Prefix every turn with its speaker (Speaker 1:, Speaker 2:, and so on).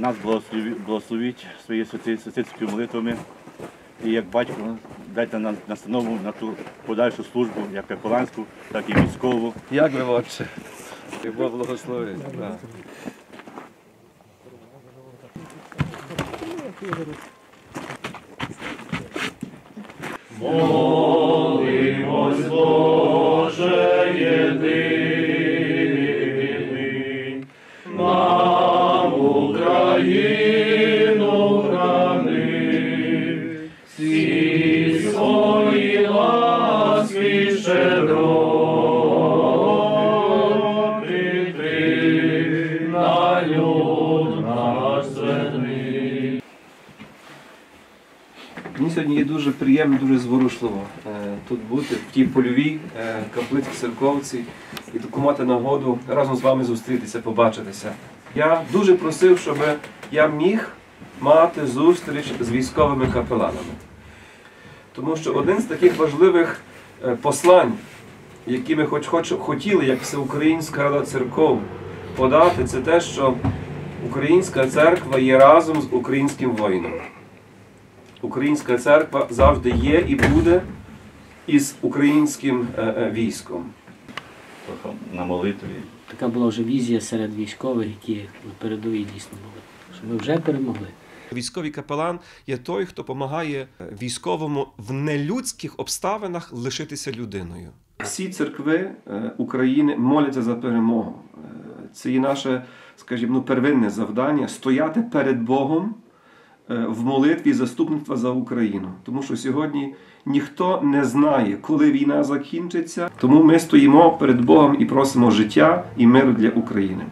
Speaker 1: Нас благословіть своєю святицькою молитвами. І як батько дайте нам настанову на ту подальшу службу, як капеланську, так і військову.
Speaker 2: Як ви, отче? І Бог благословить. Да. Мені сьогодні є дуже приємно, дуже зворушливо е, тут бути в тій польовій е, каплиці церковці і таку мати нагоду разом з вами зустрітися, побачитися. Я дуже просив, щоб я міг мати зустріч з військовими капеланами. Тому що один з таких важливих е, послань, які ми хоч, хоч хотіли, як Всеукраїнська Рада церков, подати, це те, що Українська церква є разом з українським воїном. Українська церква завжди є і буде із українським е, е, військом.
Speaker 1: На молитві.
Speaker 3: Така була вже візія серед військових, які на передовій дійсно були. Що ми вже перемогли.
Speaker 4: Військовий капелан є той, хто допомагає військовому в нелюдських обставинах лишитися людиною.
Speaker 2: Всі церкви е, України моляться за перемогу. Е, Це є наше, скажімо, ну, первинне завдання стояти перед Богом е, в молитві заступництва за Україну. Тому що сьогодні ніхто не знає, коли війна закінчиться. Тому ми стоїмо перед Богом і просимо життя і миру для України.